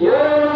Yeah.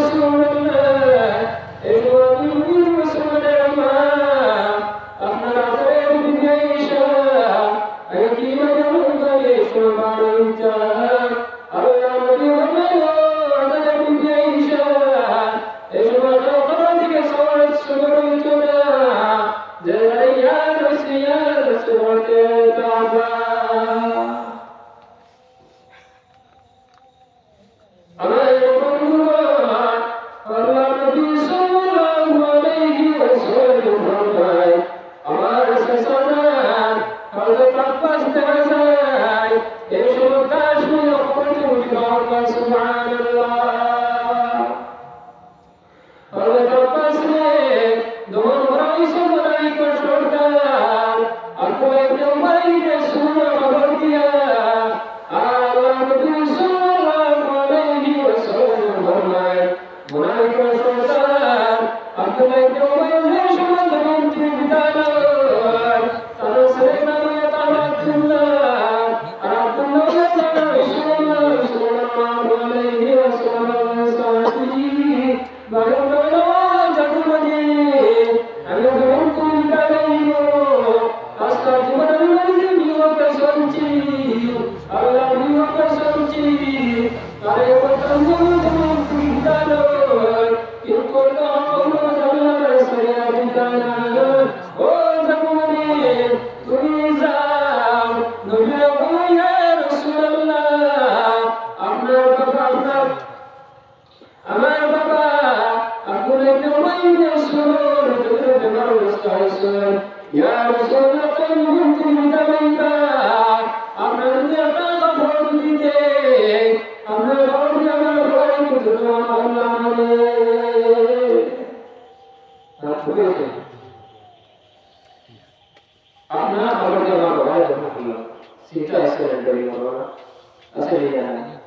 Вот это سيتا أسأل الدليل ورانا أسأل إيانا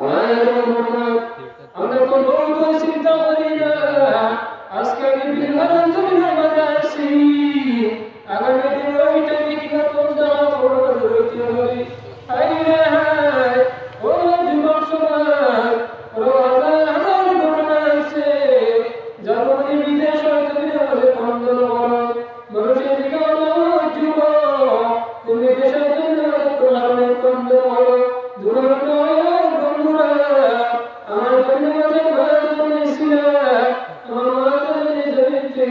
أنا يدعو محمد أنا قلوب سيتا قرينا أسكن بالهرز من المدرسي أنا مدير ويتا بكنا كنت أخرج ويتا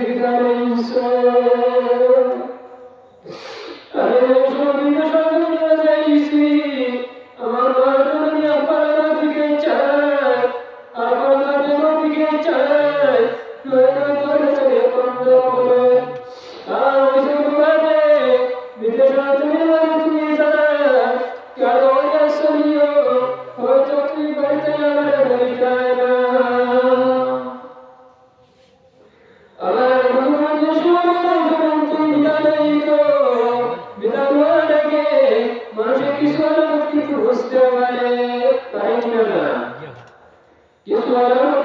Deus. só.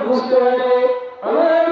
বুঝতে পারে আমার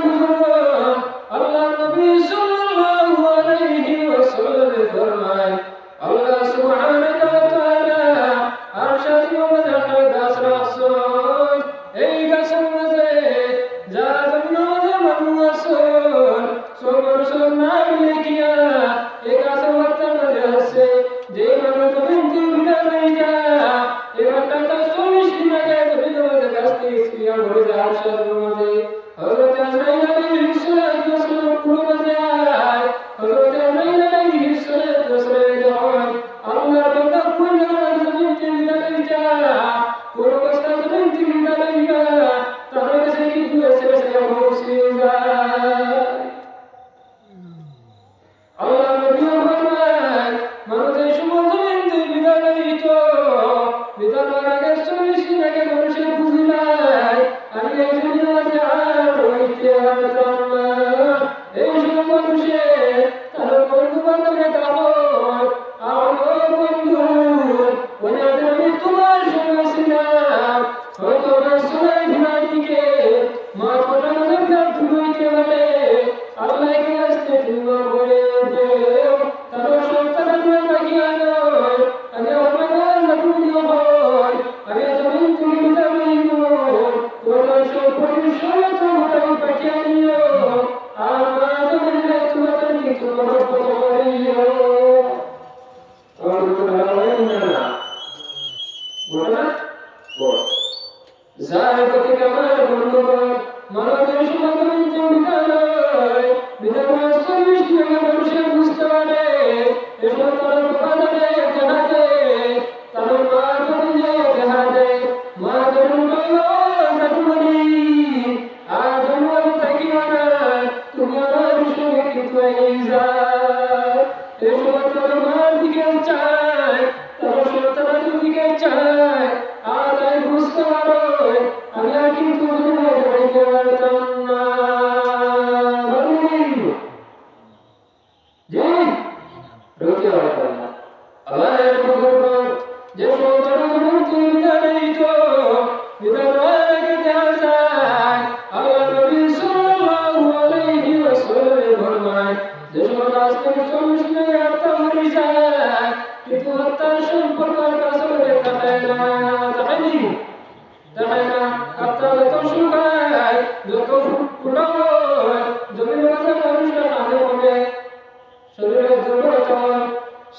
শরীরে দুর্বলতা হয়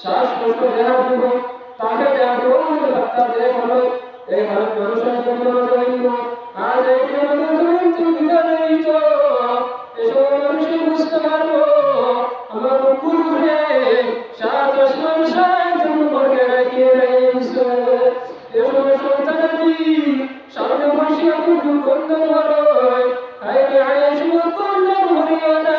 শ্বাসকষ্ট দেওয়া দিব তাকে দেওয়া দিব ধাক্কা দেওয়া হবে। এই ভাবে মানুষের জন্য রইল আর এই আমাদের চিন্তা নেই তো এসব মানুষই বুঝতে পারব, আমার কুকুর ঘুরে সাত আসমান সাহায্য করে রেখে রয়েছে এসব সন্তানাদি সামনে বসিয়া কুকুর কন্দন হয় আইনে আয়েশ কন্দন হরিয়া না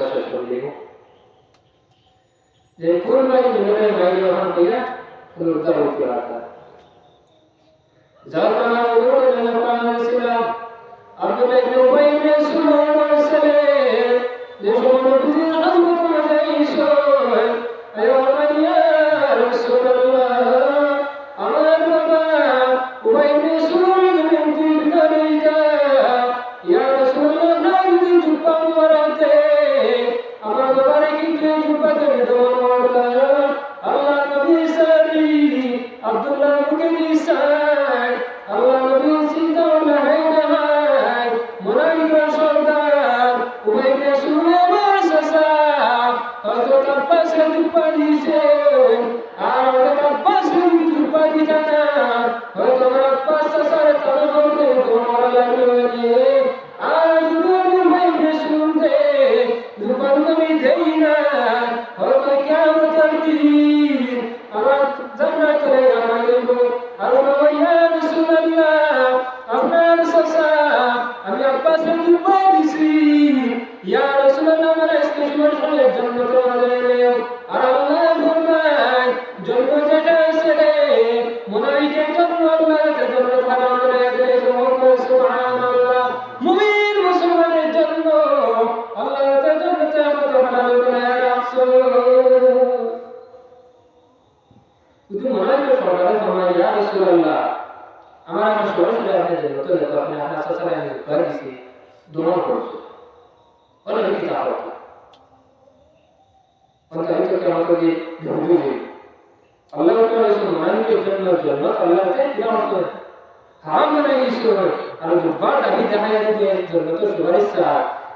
ಅವಕಾಶ ಕೊಡಲಿವು ಕುರುನಾಗಿ ನಿಮಗೆ ಮೈಲವನ್ನು ನೀರ ಕುರುತ ಹೋಗ್ತಿರಾತ ಜಾತನ ಊರು ನೆನಪ ನಡೆಸಿದ Abdul ibn Ubayy ibn Sulaim ಅರ್ಸಲೆ ದೇಶವನ್ನು ಬಿಸಿ ಅದ್ಭುತ ಜೈಶೋ ಅಯ್ಯೋ ಅರ್ಮನಿಯಾ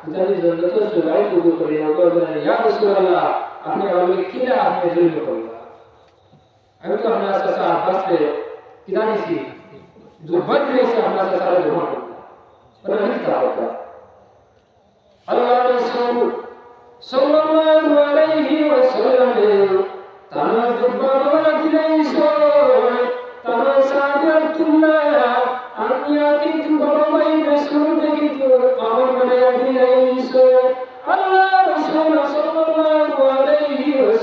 પોતાની જરૂરતો સિવાય પૂરું કરી નાખો અને યા રસૂલ અલ્લાહ अपने वालों के किला आपने जुल्म करूँगा अभी तो हमने अपना ससा बस पे किरानी सी जो बच गए से हमने अपना ससा धोना पर नहीं क्या होता अल्लाह रसूल सल्लल्लाहु अलैहि वसल्लम तना दुब्बारा दिलाई सो तना सागर तुम्हारा अन्य की तुम बाबा भाई रसूल के की तुम बनाया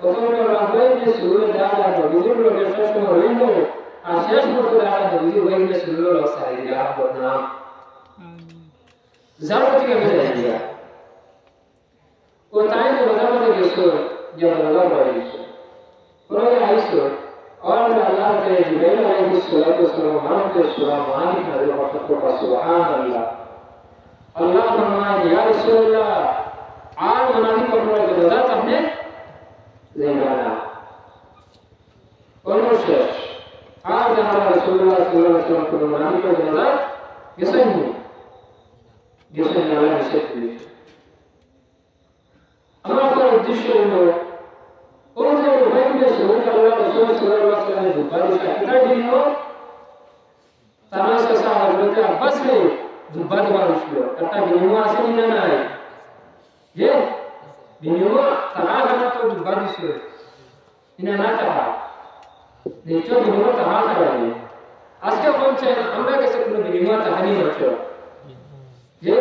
আসলো প্রথমে বাইকে শুরু হয়ে দেওয়া যায় নিজের লোকের শেষ সময় রইল আর শেষ মতো দেওয়া যায় নিজের বাইকে শুরু হলো সারি দিলা বদনাম যার প্রতি আমি যাই না ও তাই তো রোজার মধ্যে গেছো যে রোজা পড়ে গেছো পরে আইসো और अल्लाह के जिब्राइल अलैहि सल्लल्लाहु अलैहि वसल्लम के सूरा मालिक नजर वक्त को सुभान अल्लाह अल्लाह फरमाए या रसूल अल्लाह आज मनादी पढ़ने के रजा आपने जिंदाना कौन शेष आज हमारा रसूलुल्लाह सल्लल्लाहु अलैहि वसल्लम को मनाने का जनाजा किसे नहीं जिसे नाला निषेध हुई हमारा उद्देश्य है कौन से रूम में सुन अल्लाह रसूल सल्लल्लाहु अलैहि वसल्लम ने बुखारी का कितना दिन हो तमाश का सा हज़रत अब्बास ने ज़ुबान वाला शुरू करता बिनुआ से नहीं ना आए ये Binimu tahasa na to dibadi so. Ina nata ha. Nicho binimu tahasa na ni. Aska kon chena amra ke sakno binimu tahani macho. Ye?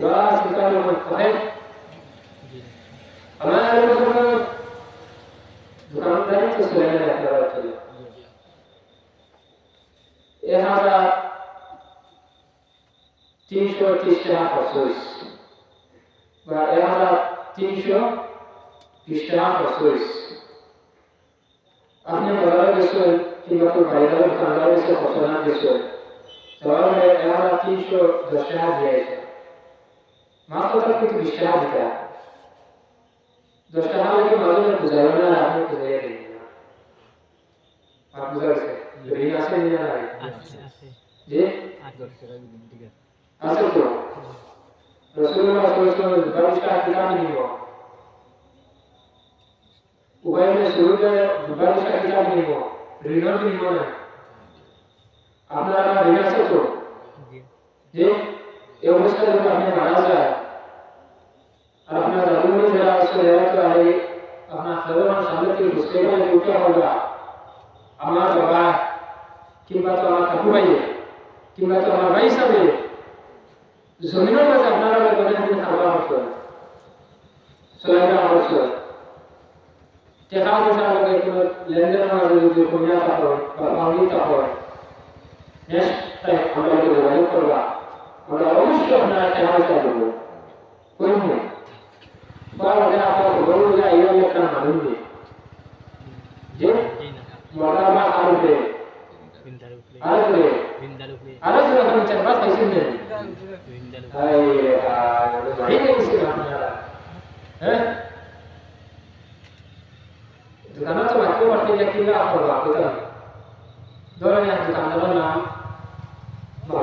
Bas nikalo mo pahe. हमारे लोगों को दुकानदारी तो सुलेमान रहता है चलिए ये हमारा तीन सौ तीस टका अफसोस বা এক হাজার তিনশো টাকা খরচ আপনি বাজারে গেছেন কিংবা কেউ বাইরে দোকানদার গেছে খসনা গেছেন তাহলে এক হাজার তিনশো দশ টাকা দিয়েছে মাত্র তার কিন্তু বিশ টাকা দিতে দশ টাকা লাগে মাঝে বুঝাই না আপনি বুঝাইয়া দিন না। আর বুঝাইছে ঋণ আছে না যে আছে তো? रसूलुल्लाह सल्लल्लाहु का खिलाफ नहीं हुआ उबैर ने शुरू से जुबानिश का खिलाफ नहीं हुआ रिनर भी नहीं होना है आपने अपना रिनर से तो जी ये उसका जो आपने माना जा है अपना जादू नहीं चला उसको लेना तो है अपना खबर और शामिल की उसके बाद जो क्या होगा हमारा बाबा किंबा तो हमारा कपूर है किंबा तो हमारा भाई सब है জমিনের মাঝে আপনারা অনেক দিন খাবার হতো চলাইবা হতো টেকা পয়সা লগে কোনো লেনদেনের মাঝে যদি কমিয়া থাকো বা পাউনি থাকো। নেক্সট টাইম আমরা যোগাযোগ করবা আমরা অবশ্যই আপনারা টেকা পয়সা দেবো কইব Arere. Arere. Arere honitzen bat esingertu. Hai. Hiren hizkuntza makiaren jakin da aterako da. Dorrean ditama nabarmana. Ba.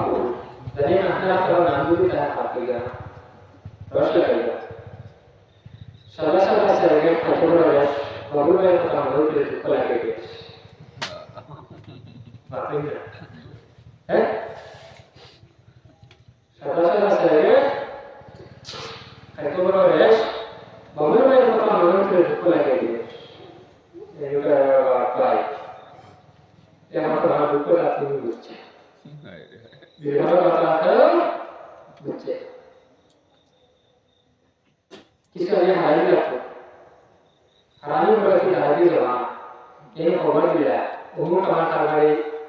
Denen arteko lanbudi dela hatako da. Horrela da. Salsa salsa Bateria. É? Kata saya saya kata beres, bangun main kata bangun ke sekolah lagi. Ini juga apply. Yang apa nak buku nak tunggu buce. Di mana kata ada buce. किसका ये हारी लगता हारी बड़ा की हारी जवान ये खबर दिया उनको टमाटर गाड़ी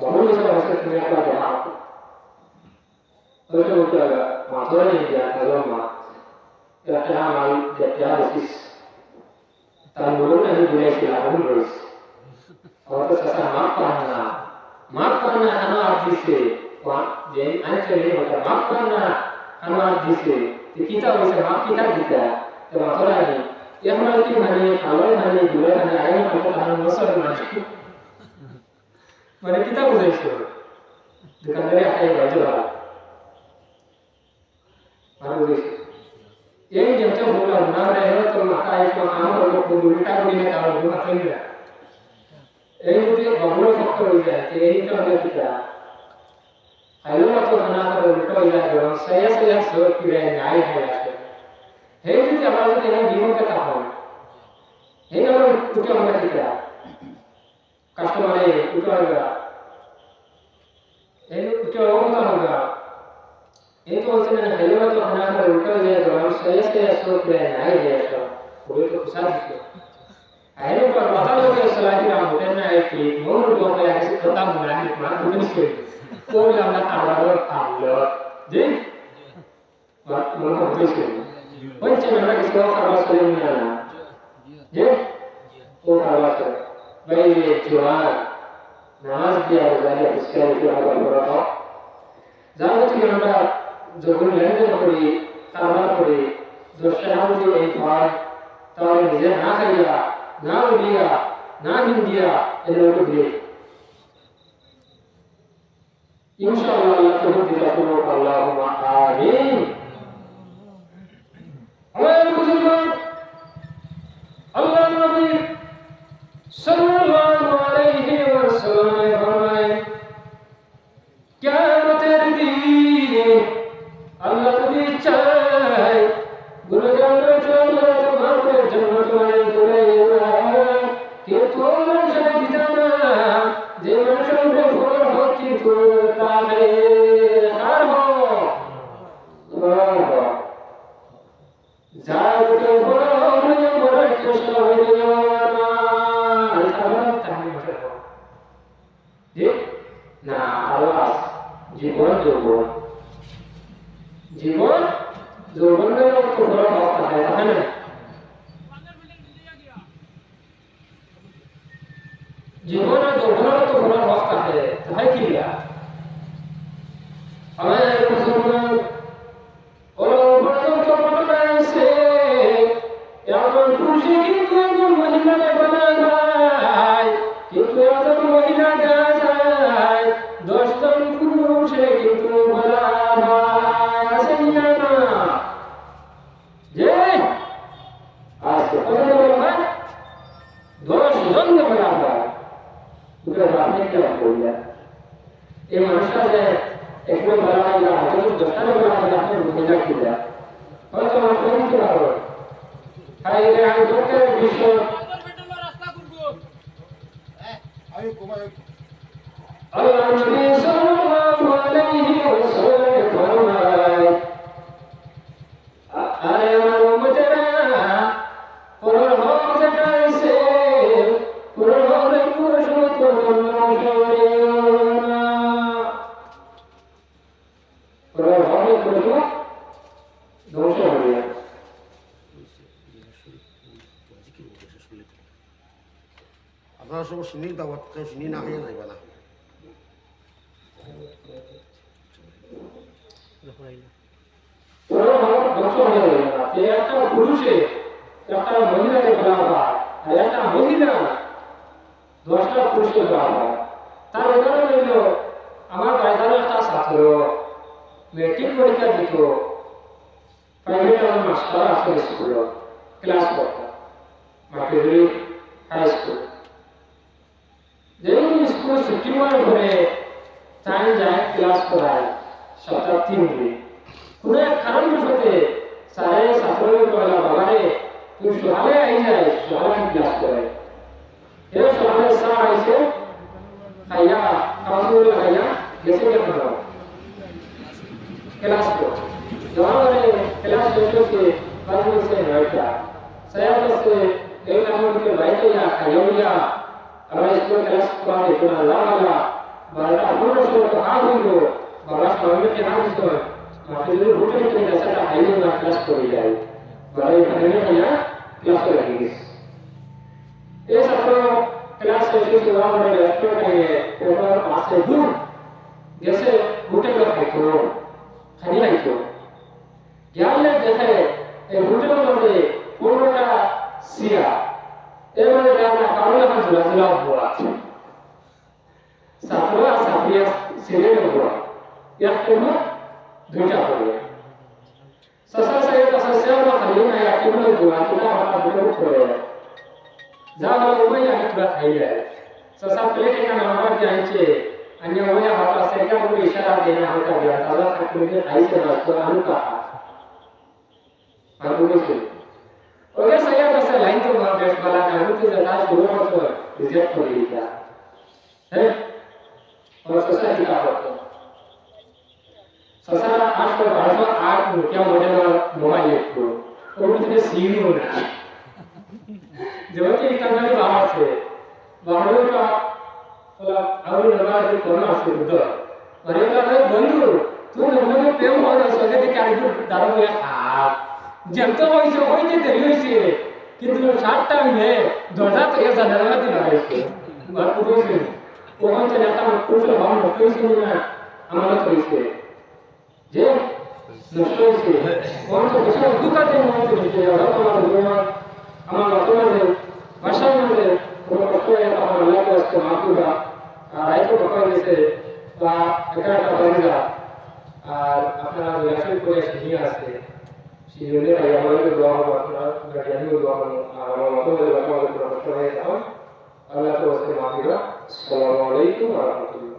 머물러서 왔을 중요하다고 하고 그렇게 보니까 마도니 이제 가져마 자태하 말 자태하 됐지 단 모르는 게 되게 기라는 거지 어떻게 사사 막판나 막판나 하나 아디세 와 제인 안철이 뭐다 막판나 하나 아디세 kita bisa mak kita juga termasuk lagi yang mungkin hanya awal hanya dua hanya ayam atau tangan musuh ফিরে নাই হয়ে আসে হে যদি আমরা যদি এই বিমুখে থাকুন এই নাম উঠে আমরা কিতা কাস্টমারে উঠে হবে এই উঠে অবস্থা হবে এই তো হচ্ছে না হ্যালো মতো খানা করে উল্টো হয়ে যায় এবং সয়া সয়া সব ফিরে নাই হয়ে naik di mur dua kali kasih tetap mulai mana tuh sih. Kau bilang nak tambah tambah, jadi mau tuh sih. Kau cuma nak kisah kalau sebenarnya, jadi kau kalau sih, baik jual, namaz dia dari kisah itu apa berapa? Jangan tuh yang ada যখন লেনদেন করি কারবার করি দশটা নাম দিয়ে এই খাওয়ার তাহলে নিজে না খাইয়া না উড়িয়া না হিন্দিয়া এদের ওটা দিয়ে ইনশাআল্লাহ আল্লাহ তখন দিলা কোনো আল্লাহুম্মা আমিন আমার বুজুর্গ আল্লাহ নবী সাল্লাল্লাহু আলাইহি ওয়াসাল্লাম ফরমায় কিয়ামতের দিন আল্লাহ যদি চায় গুণগান চলে त्याचबरोबर আপনারা সব শুনি দাওয়াত কেউ শুনি না হয়ে যাইবা না পুরো হক ধ্বংস হয়ে যাবে না এই একটা পুরুষে একটা মহিলাকে বলা হয় আর একটা মহিলা দশটা পুরুষকে বলা হয়। তার উদাহরণ হইল আমার বাড়িতে একটা ছাত্র মেট্রিক পরীক্ষা দিত। প্রাইভেট আমার মাস্টার আছে স্কুল ক্লাস করতো মাটিগুলি হাই স্কুল যেদিন স্কুল ছুটি হওয়ার পরে টাইম যায় ক্লাস করায়, সপ্তাহ তিন দিন। কোনো এক কারণবশতে স্যারে ছাত্রকে কয়লা বাবারে, তুই সকালে আই যায় সকালে ক্লাস করে ये सारे सारे से हया काफूल हया जैसे क्या कर रहा क्लास को जवाब रहे क्लास दोस्तों के काफूल से हया सयाद से एक नंबर के भाई या हयोया हमारे स्कूल क्लास को आए तो अल्लाह वाला बारह अमूल को तो आ गई हो बारह स्वामी के नाम से माफ़ी ज़रूर होटल के जैसा हाईवे क्लास को ले जाए बड़ा ये करने का क्लास को लगेगी ये सब लोग क्लास जैसे सुधार में व्यक्ति करेंगे ओवर आसे दूर जैसे बूटे में खाई तो खड़ी आई तो ज्ञान ले जैसे ये बूटे में लगे पूर्ण का सिया ये मेरे ज्ञान का कारण का जुला जुला हुआ सातवा सातवीं सीरे में हुआ यह तुम दूटा हो गया ससा सहित सस्या में खली में या तुम लोग हुआ कितना हमारा बुरे छोड़े जावय आखिबाय ससा प्लेट एका नावावर द्यायचे आणि अवया हात असायच्यावर इशारा देण्या होता व्यर्थाला साठवून आईचे राष्ट्र अनुका ओके सगळ्या कसं लाईन तो मला बेस्ट मला नाही की जरा सुरू होतो रिजेक्ट होईल त्या हे। और ससा टिका होतो ससा आज तो भारत आठ मोठ्या मोठ्या मोबाईल येतो कोणतरी सीन होणार जबकि इतने बाहर से बाहरों का होला ಅವರು ನಮಗೆ ಕೊರೋನಾ ಆಸಿರುದ ಬರೇಕಾದ್ರೆ ಬಂದ್ರು ತು ನಮಗೆ ಪೇಮ ಹೋದ ಸ್ವಗತಿ ಕಾರ್ಯಕ್ಕೆ ದಾರವ ಆ ಜನತ ವಯಸ್ಸ ಹೋಯ್ತೆ ತೆರಿಯೋಸಿ ಕಿಂತು ಶಾರ್ಟ್ ಟೈಮ್ ಗೆ ದೊಡ್ಡ ತಯ ಜನರ ದಿನಕ್ಕೆ ಮತ್ತುರೋಸಿ ಕೋಹಂತ ನೆಟ ಕೂಸಲ ಬಾಮ ಮಕ್ಕಳಿಸಿನ ಅಮಲ ಕಳಿಸಿ ಜೆ ಮಕ್ಕಳಿಸಿ ಕೋಹಂತ ಕೂಸಲ ದುಃಖ ತೆನ ಮಾಡ್ತಿರುತ್ತೆ ಯಾವ ಪ್ರಮಾಣ আমার হয়েছে বর্তমানে ভাষার মধ্যে কোনো কষ্ট আমার লাগে আসছে মাতুবা আর আইতো কথা গেছে বা একটা বাংলা আর আপনারা রিলেশন করে শিখে আছে শিখলে আমাদের দোয়া হব আপনারা গাড়িও দোয়া আর আমার মতো আমাদের হয়ে যাও আল্লাহ তো আসসালামু আলাইকুম ওয়া রাহমাতুল্লাহ।